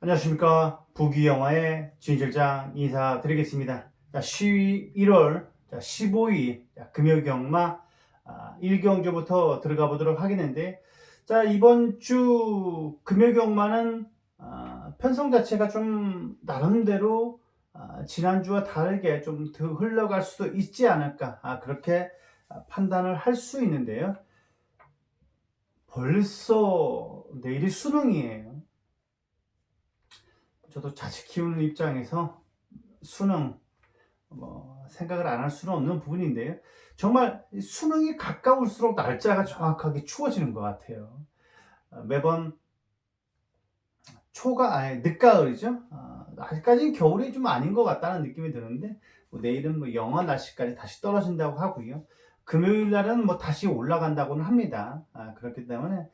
안녕하십니까. 부귀영화의 진실장 인사드리겠습니다. 자, 11월 15일 금요경마 1경주부터 들어가 보도록 하겠는데, 자, 이번 주 금요경마는 아, 편성 자체가 좀 나름대로 아, 지난주와 다르게 좀 더 흘러갈 수도 있지 않을까. 아, 그렇게 아, 판단을 할 수 있는데요. 벌써 내일이 수능이에요. 저도 자식 키우는 입장에서 수능 뭐 생각을 안 할 수는 없는 부분인데요. 정말 수능이 가까울수록 날짜가 정확하게 추워지는 것 같아요. 어, 매번 초가 아니 늦가을이죠. 어, 아직까지는 겨울이 좀 아닌 것 같다는 느낌이 드는데 뭐 내일은 뭐 영하 날씨까지 다시 떨어진다고 하고요. 금요일 날은 뭐 다시 올라간다고는 합니다. 아, 그렇기 때문에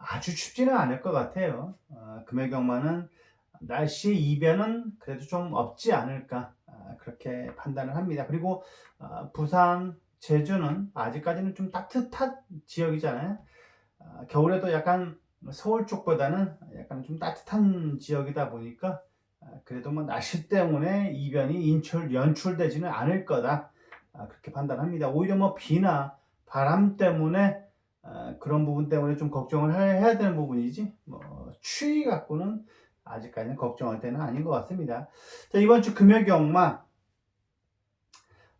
아주 춥지는 않을 것 같아요. 어, 금요 경마는 날씨 이변은 그래도 좀 없지 않을까 아, 그렇게 판단을 합니다. 그리고 아, 부산, 제주는 아직까지는 좀 따뜻한 지역이잖아요. 아, 겨울에도 약간 서울 쪽보다는 약간 좀 따뜻한 지역이다 보니까 아, 그래도 뭐 날씨 때문에 이변이 인출 연출되지는 않을 거다 아, 그렇게 판단합니다. 오히려 뭐 비나 바람 때문에 아, 그런 부분 때문에 좀 걱정을 해- 해야 되는 부분이지 뭐 추위 갖고는 아직까지는 걱정할 때는 아닌 것 같습니다. 자, 이번 주 금요 경마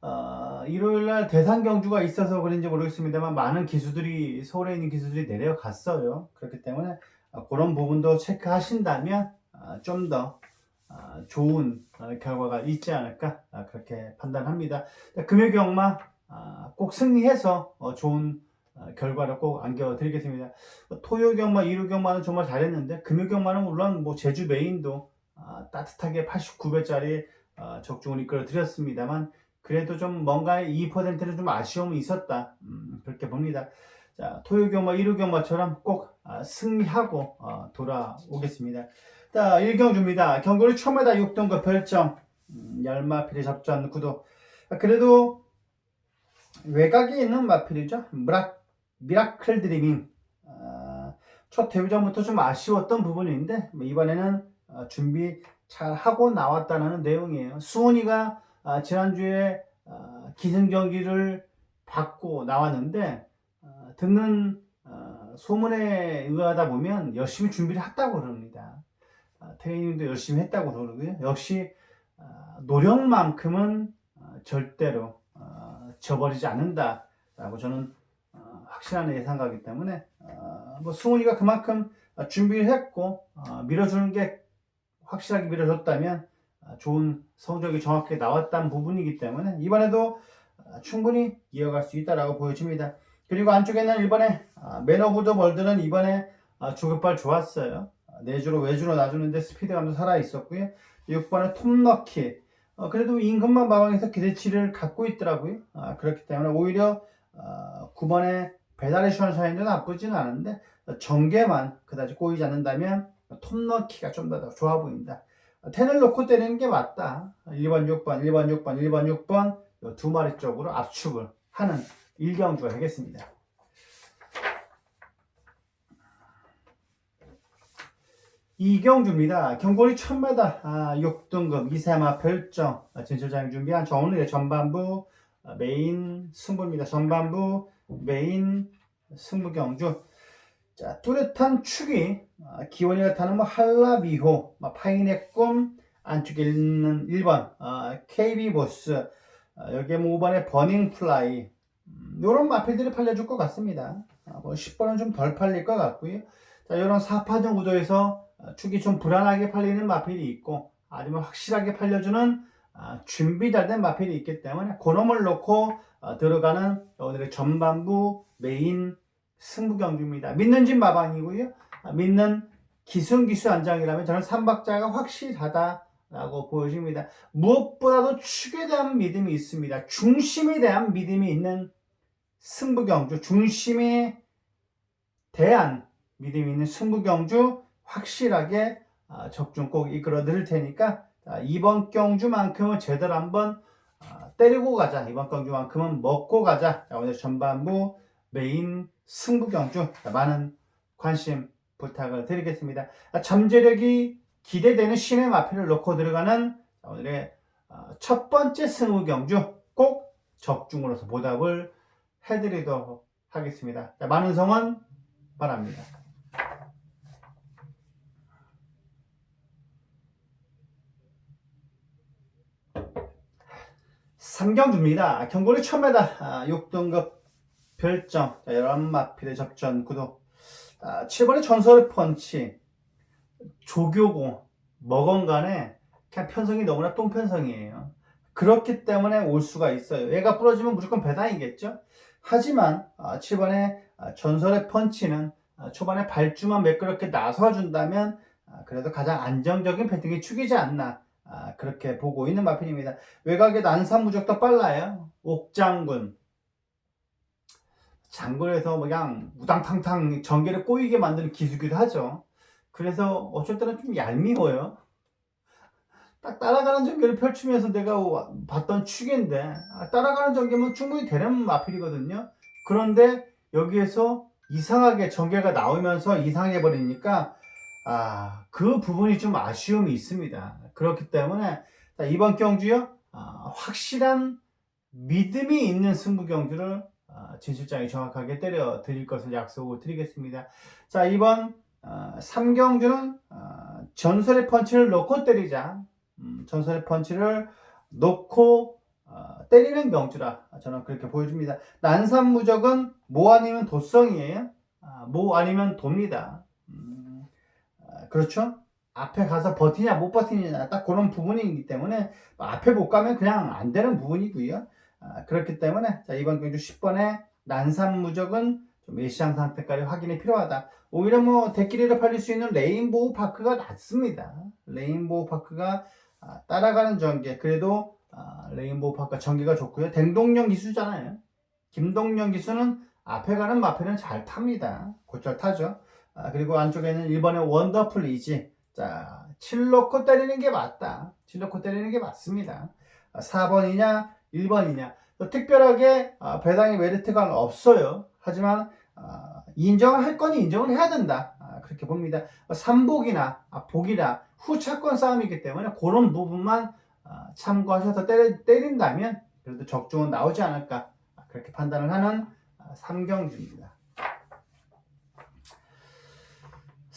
어, 일요일 날 대상 경주가 있어서 그런지 모르겠습니다만 많은 기수들이 서울에 있는 기수들이 내려갔어요. 그렇기 때문에 어, 그런 부분도 체크하신다면 어, 좀더 어, 좋은 어, 결과가 있지 않을까 아, 그렇게 판단합니다. 자, 금요 경마 아, 꼭 승리해서 어, 좋은 어, 결과를 꼭 안겨드리겠습니다. 토요 경마, 일요 경마는 정말 잘했는데 금요 경마는 물론 뭐 제주 메인도 아, 따뜻하게 89배짜리 아, 적중을 이끌어 드렸습니다만 그래도 좀 뭔가 2%는 좀 아쉬움이 있었다 음, 그렇게 봅니다. 자 토요 경마, 일요 경마처럼 꼭 아, 승리하고 어, 돌아오겠습니다. 자 1경주입니다. 경고를 처음에다 6등급 별점 음, 열마필이 잡지 않는 구도 아, 그래도 외곽에 있는 마필이죠. 미라, 미라클 드리밍 아, 첫 데뷔 전부터 좀 아쉬웠던 부분인데 뭐 이번에는 어, 준비 잘 하고 나왔다는 내용이에요. 수원이가 아, 지난주에 아, 기승 경기를 받고 나왔는데 아, 듣는 아, 소문에 의하다 보면 열심히 준비를 했다고 그럽니다. 아, 트레이닝도 열심히 했다고 그러고요. 역시 아, 노력만큼은 아, 절대로 아, 저버리지 않는다라고 저는 어, 확실한 예상가기 때문에 어, 뭐 승훈이가 그만큼 어, 준비를 했고 어, 밀어주는 게 확실하게 밀어줬다면 어, 좋은 성적이 정확하게 나왔다는 부분이기 때문에 이번에도 어, 충분히 이어갈 수 있다라고 보여집니다. 그리고 안쪽에는 이번에 어, 맨 오브 더 월드는 이번에 어, 주급발 좋았어요. 어, 내주로 외주로 놔주는데 스피드감도 살아 있었고요. 6번에 톱너키 어, 그래도 임금만 마방에서 기대치를 갖고 있더라고요. 아, 그렇기 때문에 오히려 어, 9번에 배달의 션샤인도 나쁘지는 않은데 어, 전개만 그다지 꼬이지 않는다면 톱너키가 좀 더 좋아 보인다. 어, 텐을 놓고 때리는 게 맞다. 1번, 6번, 1번, 6번, 1번, 6번 이두 마리 쪽으로 압축을 하는 일경주가 되겠습니다. 이경주입니다. 경골이 1000m, 아, 6등급, 2세마 별점, 아, 진출장 준비한 저 오늘의 전반부 아, 메인 승부입니다. 전반부 메인 승부 경주. 자, 뚜렷한 축이, 아, 기원이가 타는 뭐 한라비호, 뭐 파인의 꿈, 안쪽에 있는 1번, 아, KB보스, 아, 여기에 뭐 5번에 버닝플라이, 음, 요런 마필들이 팔려줄 것 같습니다. 아, 뭐 10번은 좀 덜 팔릴 것 같고요. 자, 요런 4파전 구도에서 아, 축이 좀 불안하게 팔리는 마필이 있고 아니면 확실하게 팔려주는 아, 준비 잘 된 마필이 있기 때문에 그놈을 놓고 아, 들어가는 오늘의 전반부 메인 승부 경주입니다. 믿는 집 마방이고요. 아, 믿는 기승기수 안장이라면 저는 3박자가 확실하다라고 보여집니다. 무엇보다도 축에 대한 믿음이 있습니다. 중심에 대한 믿음이 있는 승부 경주, 중심에 대한 믿음이 있는 승부 경주 확실하게 아, 적중 꼭 이끌어 드릴 테니까 자, 이번 경주만큼은 제대로 한번 아, 때리고 가자. 이번 경주만큼은 먹고 가자. 자, 오늘 전반부 메인 승부 경주 자, 많은 관심 부탁을 드리겠습니다. 아, 잠재력이 기대되는 신의 마필을 놓고 들어가는 오늘의 어, 첫 번째 승우 경주 꼭 적중으로서 보답을 해드리도록 하겠습니다. 자, 많은 성원 바랍니다. 삼경주입니다. 경고리 1000m 아, 6등급 별점 자, 11마 필의 접전 구도 아, 7번의 전설의 펀치 조교고 먹언간에 그냥 편성이 너무나 똥편성이에요. 그렇기 때문에 올 수가 있어요. 얘가 부러지면 무조건 배당이겠죠. 하지만 아, 7번의 아, 전설의 펀치는 아, 초반에 발주만 매끄럽게 나서준다면 아, 그래도 가장 안정적인 배팅이 축이지 않나 아, 그렇게 보고 있는 마필입니다. 외곽의 난사 무적도 빨라요. 옥장군 장군에서 그냥 우당탕탕 전개를 꼬이게 만드는 기수기도 하죠. 그래서 어쩔 때는 좀 얄미워요. 딱 따라가는 전개를 펼치면서 내가 와- 봤던 축인데 아, 따라가는 전개면 충분히 되는 마필이거든요. 그런데 여기에서 이상하게 전개가 나오면서 이상해 버리니까 아, 그 부분이 좀 아쉬움이 있습니다. 그렇기 때문에 자, 이번 경주요 아, 확실한 믿음이 있는 승부 경주를 아, 진 실장이 정확하게 때려 드릴 것을 약속을 드리겠습니다. 자 이번 아, 3경주는 아, 전설의 펀치를 놓고 때리자. 음, 전설의 펀치를 놓고 어, 때리는 경주라 저는 그렇게 보여줍니다. 난산무적은 모 아니면 도성이에요. 아, 모 아니면 도입니다. 음, 아, 그렇죠? 앞에 가서 버티냐 못 버티냐 딱 그런 부분이기 때문에 앞에 못 가면 그냥 안 되는 부분이고요. 아, 그렇기 때문에 자, 이번 경주 10번의 난산 무적은 좀 메시앙 상태까지 확인이 필요하다. 오히려 뭐 대끼리를 팔릴 수 있는 레인보우 파크가 낫습니다. 레인보우 파크가 아, 따라가는 전개 그래도 아, 레인보우 파크가 전개가 좋고요. 댕동령 기수잖아요. 김동령 기수는 앞에 가는 마패는 잘 탑니다. 곧잘 타죠. 아, 그리고 안쪽에는 1번의 원더풀 이지 자, 7 놓고 때리는 게 맞다. 7 놓고 때리는 게 맞습니다. 아, 4번이냐 1번이냐 특별하게 아, 배당의 메리트가 없어요. 하지만 아, 인정을 할 거니 인정을 해야 된다. 아, 그렇게 봅니다. 삼복이나 아, 복이나 후차권 싸움이기 때문에 그런 부분만 아, 참고하셔서 때린다면 그래도 적중은 나오지 않을까 아, 그렇게 판단을 하는 아, 삼경주입니다.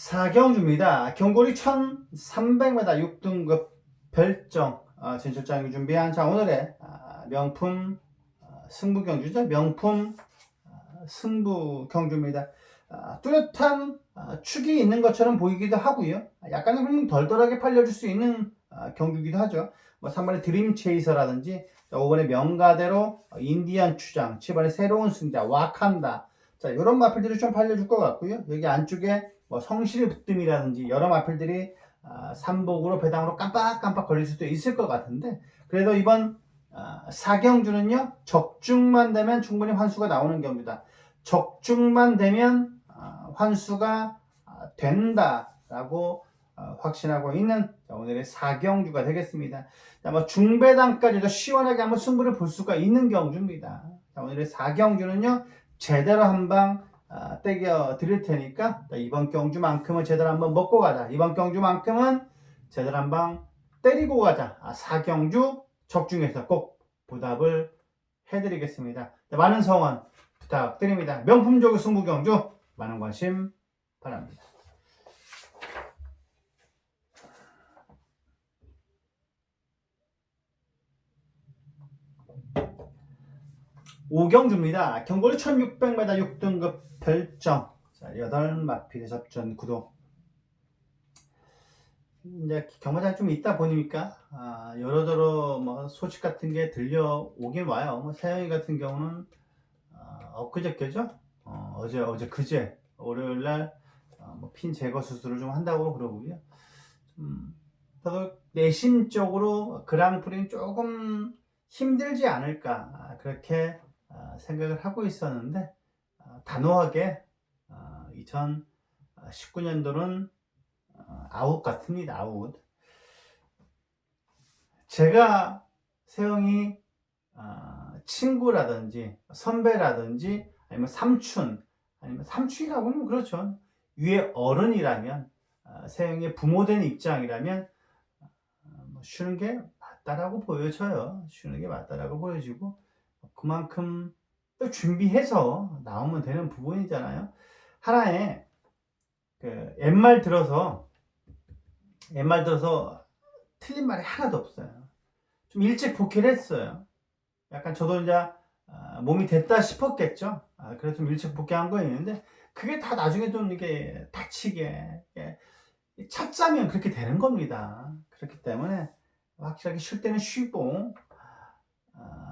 사경주입니다. 경고리 1300m 6등급 별정 아, 진출장이 준비한 자 오늘의 아, 명품 아, 승부 경주죠. 명품 아, 승부 경주입니다. 아, 뚜렷한 아, 축이 있는 것처럼 보이기도 하고요. 약간은 좀 덜덜하게 팔려줄 수 있는 아, 경주기도 하죠. 뭐 3번의 드림 체이서라든지 5번의 명가대로 어, 인디안 추장, 7번의 새로운 승자, 와칸다. 자, 이런 마필들이 좀 팔려줄 것 같고요. 여기 안쪽에 뭐 성실의 붙듦이라든지 여러 마필들이 아, 삼복으로 배당으로 깜빡깜빡 걸릴 수도 있을 것 같은데 그래도 이번 아, 사경주는요 적중만 되면 충분히 환수가 나오는 경주다. 적중만 되면 아, 환수가 아, 된다라고 아, 확신하고 있는 자, 오늘의 사경주가 되겠습니다. 자, 뭐 중배당까지도 시원하게 한번 승부를 볼 수가 있는 경주입니다. 자, 오늘의 사경주는요 제대로 한방 아, 떼겨 드릴 테니까 자, 이번 경주만큼은 제대로 한번 먹고 가자. 이번 경주만큼은 제대로 한방 때리고 가자. 아, 사경주 적중해서 꼭 보답을 해드리겠습니다. 자, 많은 성원 부탁드립니다. 명품적인 승부 경주 많은 관심 바랍니다. 오경주입니다. 경고리 1600m 6등급 별정. 자, 8마필의 접전 구도. 이제 경마장 좀 있다 보니까 아, 여러저러 뭐 소식 같은 게 들려오긴 와요. 뭐 세영이 같은 경우는 아, 엊그저께죠? 어, 어제 어제 그제 월요일 날 어, 뭐핀 제거 수술을 좀 한다고 그러고요. 좀 그래도 내심적으로 그랑프리는 조금 힘들지 않을까 아, 그렇게 아, 생각을 하고 있었는데 아, 단호하게 2019년도는 어, 아웃 같습니다. 아웃. 제가 세영이 아, 친구라든지 선배라든지 아니면 삼촌 아니면 삼촌이라고 하면 그렇죠. 위에 어른이라면 아, 아, 세영의 부모된 입장이라면 아, 뭐 쉬는 게 맞다라고 보여져요. 쉬는 게 맞다라고 보여지고 그만큼 또 준비해서 나오면 되는 부분이잖아요. 하나의 그 옛말 들어서 옛말 들어서 틀린 말이 하나도 없어요. 좀 일찍 복귀를 했어요. 약간 저도 이제 아, 몸이 됐다 싶었겠죠. 아, 그래서 좀 일찍 복귀한 거 있는데 그게 다 나중에 좀 이게 다치게 예, 찾자면 그렇게 되는 겁니다. 그렇기 때문에 확실하게 쉴 때는 쉬고 아,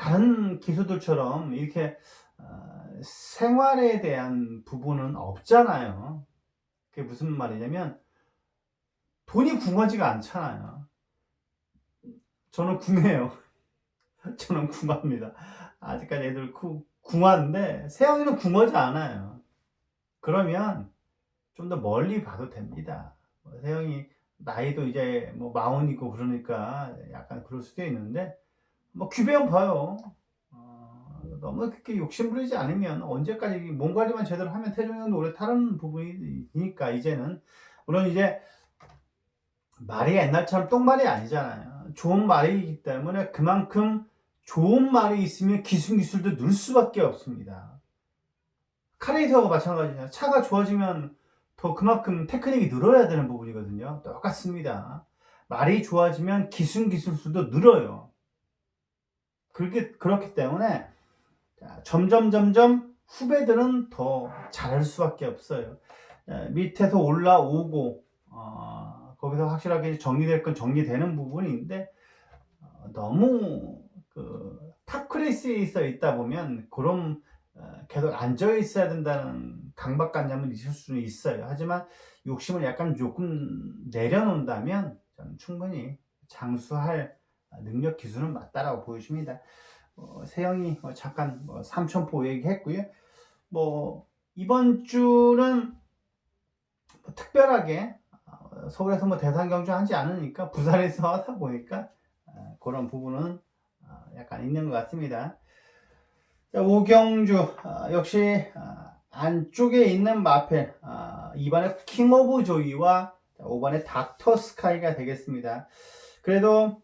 다른 기수들처럼 이렇게 아, 생활에 대한 부분은 없잖아요. 그게 무슨 말이냐면 돈이 궁하지가 않잖아요. 저는 궁해요. 저는 궁합니다. 아직까지 애들 구, 궁한데 세영이는 궁하지 않아요. 그러면 좀 더 멀리 봐도 됩니다. 뭐 세영이 나이도 이제 뭐 마흔이고 그러니까 약간 그럴 수도 있는데 뭐 규배형 봐요. 어, 너무 그렇게 욕심 부리지 않으면 언제까지 몸 관리만 제대로 하면 태종이 형도 오래 타는 부분이니까 이제는 물론 이제 말이 옛날처럼 똥말이 아니잖아요. 좋은 말이기 때문에 그만큼 좋은 말이 있으면 기술기술도 늘 수밖에 없습니다. 카레이터하고 마찬가지냐. 차가 좋아지면 더 그만큼 테크닉이 늘어야 되는 부분이거든요. 똑같습니다. 말이 좋아지면 기술기술수도 늘어요. 그렇게, 그렇기 때문에 자, 점점 점점 후배들은 더 잘할 수밖에 없어요. 자, 밑에서 올라오고 어, 거기서 확실하게 정리될 건 정리되는 부분인데 어, 너무 그 탑클래스에 있어 있다 보면 그런 어, 계속 앉아 있어야 된다는 강박관념은 있을 수는 있어요. 하지만 욕심을 약간 조금 내려놓는다면 저는 충분히 장수할 능력 기술은 맞다라고 보여집니다. 어, 세영이 뭐 잠깐 뭐 삼천포 얘기했고요. 뭐 이번 주는 뭐 특별하게 어, 서울에서 뭐 대상 경주하지 않으니까 부산에서 하다 보니까 어, 그런 부분은 어, 약간 있는 것 같습니다. 자, 오경주 어, 역시 어, 안쪽에 있는 마펠 어, 2번에 킹 오브 조이와 5번에 닥터 스카이가 되겠습니다. 그래도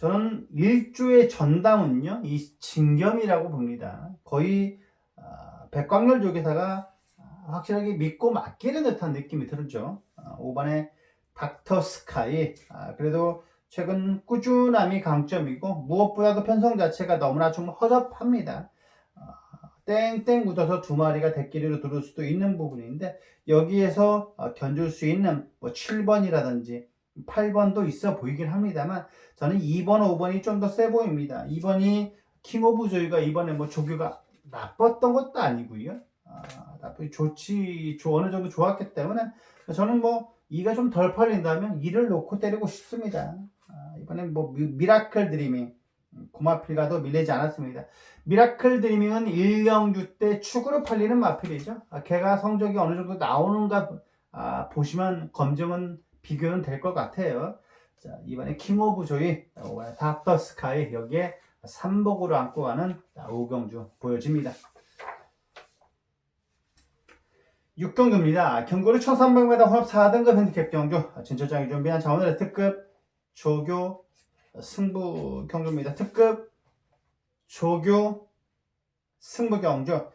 저는 일주의 전담은요 이 진겸이라고 봅니다. 거의 어, 백광열 쪽에다가 어, 확실하게 믿고 맡기는 듯한 느낌이 들죠. 어, 5번에 닥터 스카이 아, 그래도 최근 꾸준함이 강점이고 무엇보다도 편성 자체가 너무나 좀 허접합니다. 어, 땡땡 묻어서 두 마리가 대끼리로 들을 수도 있는 부분인데 여기에서 어, 견줄 수 있는 뭐 7번이라든지 8번도 있어 보이긴 합니다만 저는 2번, 5번이 좀 더 세 보입니다. 2번이 킹 오브 조이가 이번에 뭐 조교가 나빴던 것도 아니고요. 아, 나쁘 좋지, 조, 어느 정도 좋았기 때문에 저는 뭐 2가 좀 덜 팔린다면 2를 놓고 때리고 싶습니다. 아, 이번엔 뭐 미, 미라클 드리밍 고마필가도 밀리지 않았습니다. 미라클 드리밍은 1경주 때 축으로 팔리는 마필이죠. 아, 걔가 성적이 어느 정도 나오는가 아, 보시면 검증은 비교는 될 것 같아요. 자, 이번에 킹 오브 조이, 닥터 스카이 여기에 3복으로 안고 가는 오경주 보여집니다. 6경주입니다. 경고를 1300m 혼합 4등급 핸디캡 경주 진철장이 준비한 자 오늘의 특급 조교 승부 경주입니다. 특급 조교 승부 경주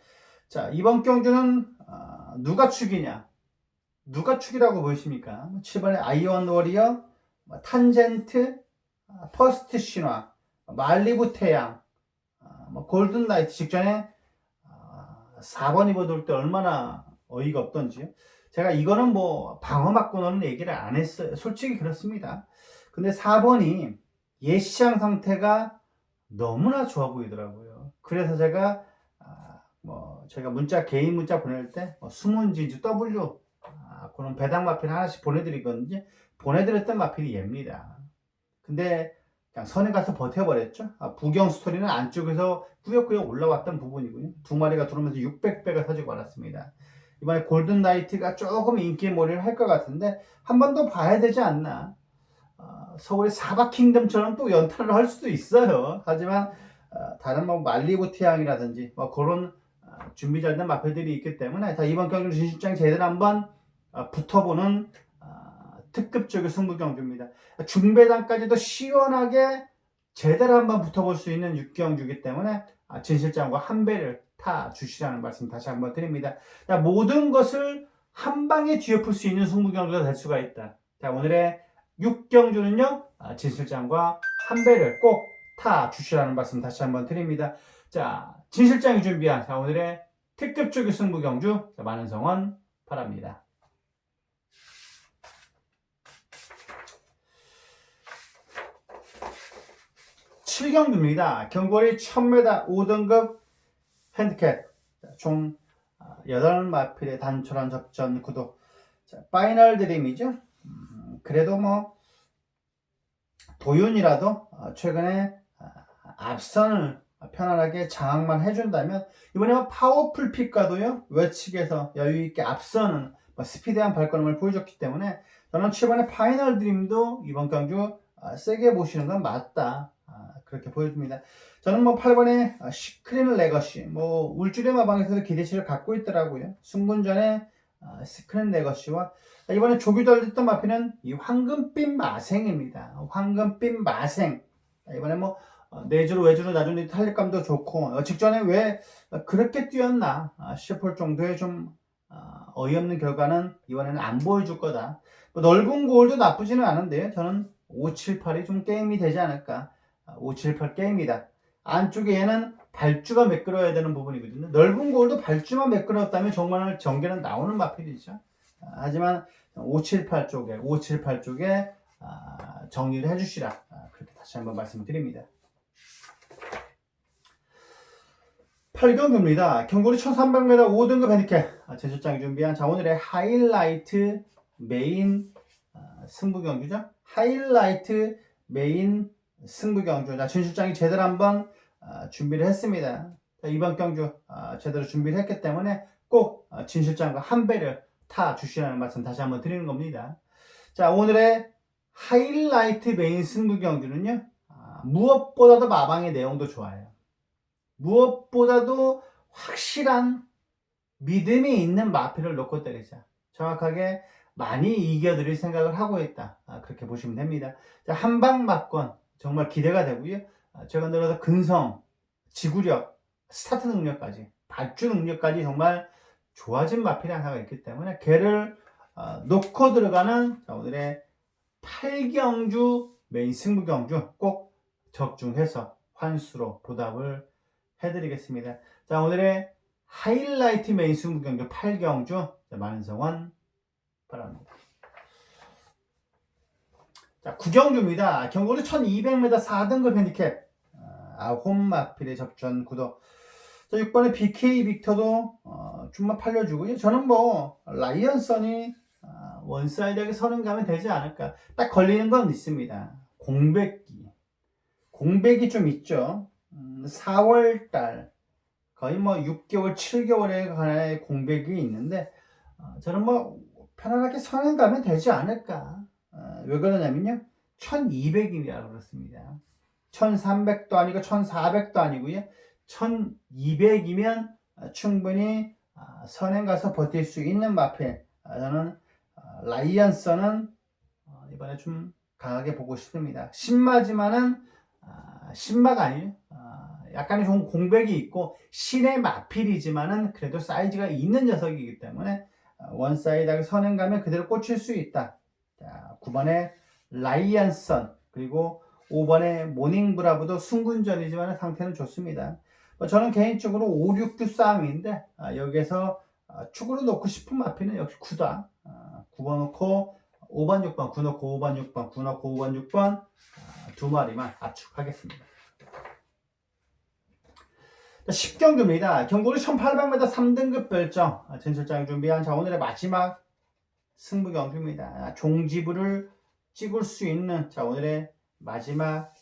자 이번 경주는 어, 누가 축이냐 누가 축이라고 보이십니까? 7번에 아이언 워리어, 뭐 탄젠트, 아, 퍼스트 신화, 말리부 태양, 아, 뭐 골든 나이트 직전에 4번 입어둘 때 얼마나 어이가 없던지요. 제가 이거는 뭐 방어 맞고는 얘기를 안 했어요. 솔직히 그렇습니다. 근데 4번이 예시장 상태가 너무나 좋아 보이더라고요. 그래서 제가 아, 뭐 제가 문자 개인 문자 보낼 때뭐 숨은 진주 W 아, 그런 배당 마필 하나씩 보내드리거든요. 보내드렸던 마필이 얘입니다. 근데 그냥 선에 가서 버텨버렸죠. 아, 부경 스토리는 안쪽에서 꾸역꾸역 올라왔던 부분이고요. 두 마리가 들어오면서 600배가 터지고 말았습니다. 이번에 골든 나이트가 조금 인기 몰이를 할 것 같은데 한 번 더 봐야 되지 않나. 어, 서울의 사바킹덤처럼 또 연타를 할 수도 있어요. 하지만 어, 다른 뭐 말리부 태양이라든지 뭐 그런 어, 준비 잘 된 마필들이 있기 때문에 자, 이번 경기 진실장 제대로 한번 아, 붙어보는 아, 특급적인 승부 경주입니다. 중배당까지도 시원하게 제대로 한번 붙어볼 수 있는 육경주기 때문에 아, 진 실장과 한 배를 타 주시라는 말씀 다시 한번 드립니다. 자, 모든 것을 한 방에 뒤엎을 수 있는 승부 경주가 될 수가 있다. 자, 오늘의 육경주는요, 아, 진 실장과 한 배를 꼭 타 주시라는 말씀 다시 한번 드립니다. 자, 진 실장이 준비한 자, 오늘의 특급적인 승부 경주 자, 많은 성원 바랍니다. 칠경주입니다. 경거리 1000m 5등급 핸디캡. 자, 총 8마필의 단촐한 접전 구도. 자, 파이널 드림이죠. 음, 그래도 뭐 도윤이라도 어, 최근에 아, 앞선을 편안하게 장악만 해준다면 이번에 뭐 파워풀 픽과도요 외측에서 여유있게 앞서는 뭐 스피드한 발걸음을 보여줬기 때문에 저는 7번의 파이널 드림도 이번 경주 아, 세게 보시는 건 맞다. 아, 그렇게 보여집니다 저는 뭐 8번의 아, 시크린 레거시 뭐 울줄의 마방에서도 기대치를 갖고 있더라고요 승분전에 아, 시크린 레거시와 이번에 조규덜 했던 마피는 이 황금빛 마생입니다 황금빛 마생 이번에 뭐 어, 내주로 외주로 나중에 탄력감도 좋고 어, 직전에 왜 그렇게 뛰었나 아, 싶을 정도의 좀 아, 어이없는 결과는 이번에는 안 보여줄 거다. 뭐 넓은 골도 나쁘지는 않은데 저는 5, 7, 8이 좀 게임이 되지 않을까. 아, 5, 7, 8 게임이다. 안쪽에 얘는 발주가 매끄러워야 되는 부분이거든요. 넓은 골도 발주만 매끄러웠다면 정말 전개는 나오는 마필이죠. 아, 하지만 5, 7, 8 쪽에 5, 7, 8 쪽에 아, 정리를 해주시라. 아, 그렇게 다시 한번 말씀을 드립니다. 8경주입니다. 경고리 1300m 5등급 핸디캡 아, 제주장이 준비한 자 오늘의 하이라이트 메인 아, 승부 경주죠. 하이라이트 메인 승부 경주. 자 진실장이 제대로 한번 아, 준비를 했습니다. 자, 이번 경주 아, 제대로 준비를 했기 때문에 꼭 아, 진실장과 한 배를 타 주시라는 말씀 다시 한번 드리는 겁니다. 자 오늘의 하이라이트 메인 승부 경주는요. 아, 무엇보다도 마방의 내용도 좋아요. 무엇보다도 확실한 믿음이 있는 마피를 놓고 때리자. 정확하게 많이 이겨드릴 생각을 하고 있다. 아, 그렇게 보시면 됩니다. 자, 한방 맞건 정말 기대가 되고요. 아, 제가 늘어서 근성, 지구력, 스타트 능력까지, 발주 능력까지 정말 좋아진 마필이 하나가 있기 때문에 걔를 아, 놓고 들어가는 자, 오늘의 8경주 메인 승부 경주 꼭 적중해서 환수로 보답을 해드리겠습니다. 자, 오늘의 하이라이트 메인 승부 경주 8경주 많은 성원 바랍니다. 자, 9경주입니다. 경고는 1200m 4등급 핸디캡 아, 아홉마필의 접전 구도. 자, 6번의 BK 빅터도 어, 좀만 팔려주고요. 저는 뭐 라이언선이 아, 원사이드하게 서는 가면 되지 않을까. 딱 걸리는 건 있습니다. 공백기. 공백이 좀 있죠. 4월 달 거의 뭐 6개월, 7개월에 관한 공백이 있는데 어, 저는 뭐 편안하게 선행 가면 되지 않을까. 어, 왜 그러냐면요. 1200이라 그렇습니다. 1300도 아니고 1400도 아니고요. 1200이면 충분히 어, 선행 가서 버틸 수 있는 마필. 어, 저는 어, 라이언스는 어, 이번에 좀 강하게 보고 싶습니다. 신마지만은 아, 신마가 아니에요. 아, 약간의 좀 공백이 있고 신의 마필이지만은 그래도 사이즈가 있는 녀석이기 때문에 아, 원사이드하게 선행 가면 그대로 꽂힐 수 있다. 자, 9번의 라이언선 그리고 5번의 모닝브라브도 승군전이지만 상태는 좋습니다. 뭐 저는 개인적으로 5, 6, 9 싸움인데 아, 여기에서 아, 축으로 놓고 싶은 마필은 역시 9다. 아, 9번 놓고 5번, 6번, 9 놓고 5번, 6번, 9 놓고 5번, 6번 아, 두 마리만 압축하겠습니다. 10경주입니다. 경고를 1800m 3등급 별정 아, 전실장이 준비한 자 오늘의 마지막 승부 경주입니다. 아, 종지부를 찍을 수 있는 자 오늘의 마지막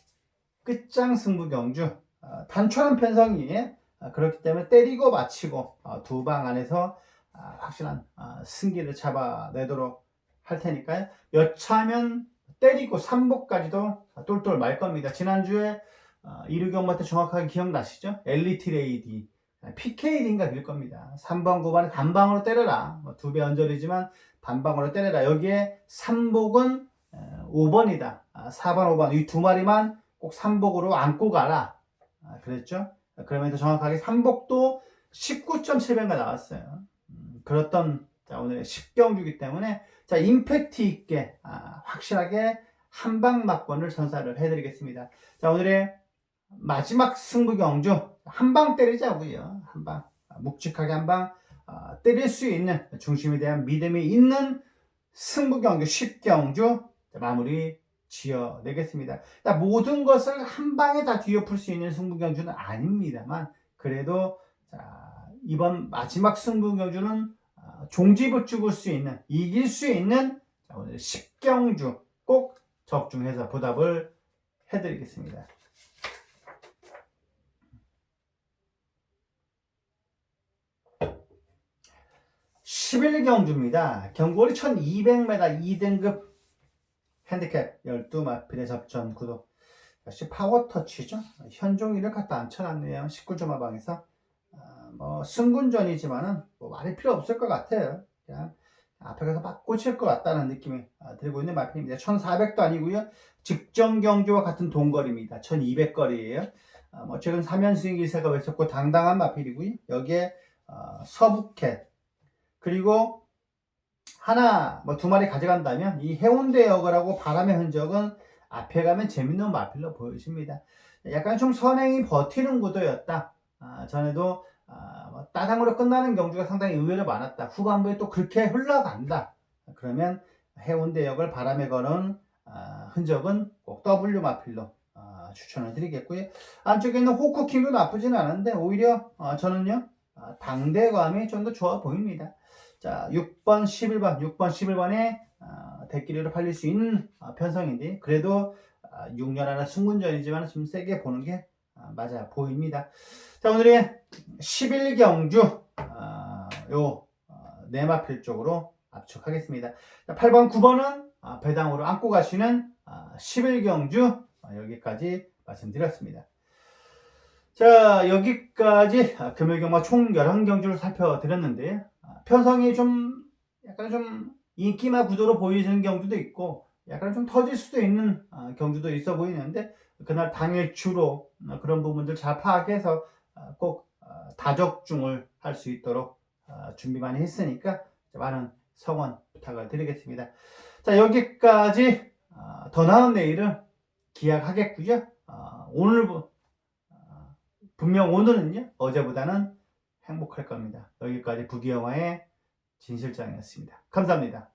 끝장 승부 경주 아, 단촐한 편성이 아, 그렇기 때문에 때리고 마치고 아, 두방 안에서 아, 확실한 아, 승기를 잡아내도록 할 테니까요. 여차하면 때리고 3복까지도 똘똘 말 겁니다. 지난주에 어, 이르경한테 정확하게 기억나시죠? 엘리트 레이디 PKD인가 될 겁니다. 3번, 9번에 단방으로 때려라. 뭐 두배 언저리지만 반방으로 때려라. 여기에 삼복은 5번이다. 4번, 5번 이 두 마리만 꼭 삼복으로 안고 가라. 아, 그랬죠? 그러면 정확하게 삼복도 19.7배가 나왔어요. 음, 그렇던 자, 오늘의 10경주기 때문에 자 임팩트 있게 아, 확실하게 한방 막권을 전사를 해드리겠습니다. 자 오늘의 마지막 승부 경주 한방 때리자고요. 한방 묵직하게 한방 아, 때릴 수 있는 중심에 대한 믿음이 있는 승부 경주 10경주 마무리 지어내겠습니다. 자, 모든 것을 한 방에 다 뒤엎을 수 있는 승부 경주는 아닙니다만 그래도 자, 이번 마지막 승부 경주는 아, 종지부 찍을 수 있는 이길 수 있는 자, 오늘 10경주 꼭 적중해서 보답을 해드리겠습니다. 11경주입니다. 경고리 1200m 2등급 핸디캡 12마필의 접전 구독. 역시 파워터치죠. 현종이를 갖다 앉혀놨네요. 19점 하방에서. 아, 뭐, 승군전이지만은, 뭐, 말이 필요 없을 것 같아요. 그냥, 앞에 가서 막 꽂힐 것 같다는 느낌이 아, 들고 있는 마필입니다. 1400도 아니고요. 직전 경주와 같은 동거리입니다. 1200거리예요. 아, 뭐, 최근 3연승 기세가 외쳤고 당당한 마필이고요. 여기에, 어, 서북캣, 그리고 하나, 뭐 두 마리 가져간다면 이 해운대 역을 하고 바람의 흔적은 앞에 가면 재밌는 마필로 보여집니다. 약간 좀 선행이 버티는 구도였다. 아, 전에도 아, 뭐 따당으로 끝나는 경주가 상당히 의외로 많았다. 후반부에 또 그렇게 흘러간다. 그러면 해운대 역을 바람에 거는 아, 흔적은 꼭 W 마필로 아, 추천을 드리겠고요. 안쪽에 있는 호크킹도 나쁘진 않은데 오히려 어, 저는요 아, 당대감이 좀 더 좋아 보입니다. 자, 6번, 11번, 6번, 11번에 어, 대끼리로 팔릴 수 있는 어, 편성인데 그래도 어, 6년 하나 승군전이지만 좀 세게 보는 게 어, 맞아 보입니다. 자, 오늘의 11경주 어, 요 어, 네마필 쪽으로 압축하겠습니다. 자, 8번, 9번은 어, 배당으로 안고 가시는 어, 11경주 어, 여기까지 말씀드렸습니다. 자, 여기까지 아, 금요경마 총 11경주를 살펴드렸는데 아, 편성이 좀 약간 좀 인기마 구도로 보이는 경주도 있고 약간 좀 터질 수도 있는 아, 경주도 있어 보이는데 그날 당일 주로 아, 그런 부분들 잘 파악해서 아, 꼭 아, 다적중을 할 수 있도록 아, 준비 많이 했으니까 많은 성원 부탁을 드리겠습니다. 자 여기까지 아, 더 나은 내일은 기약하겠고요. 아, 오늘 분명 오늘은요 어제보다는 행복할 겁니다. 여기까지 부기영화의 진실장이었습니다. 감사합니다.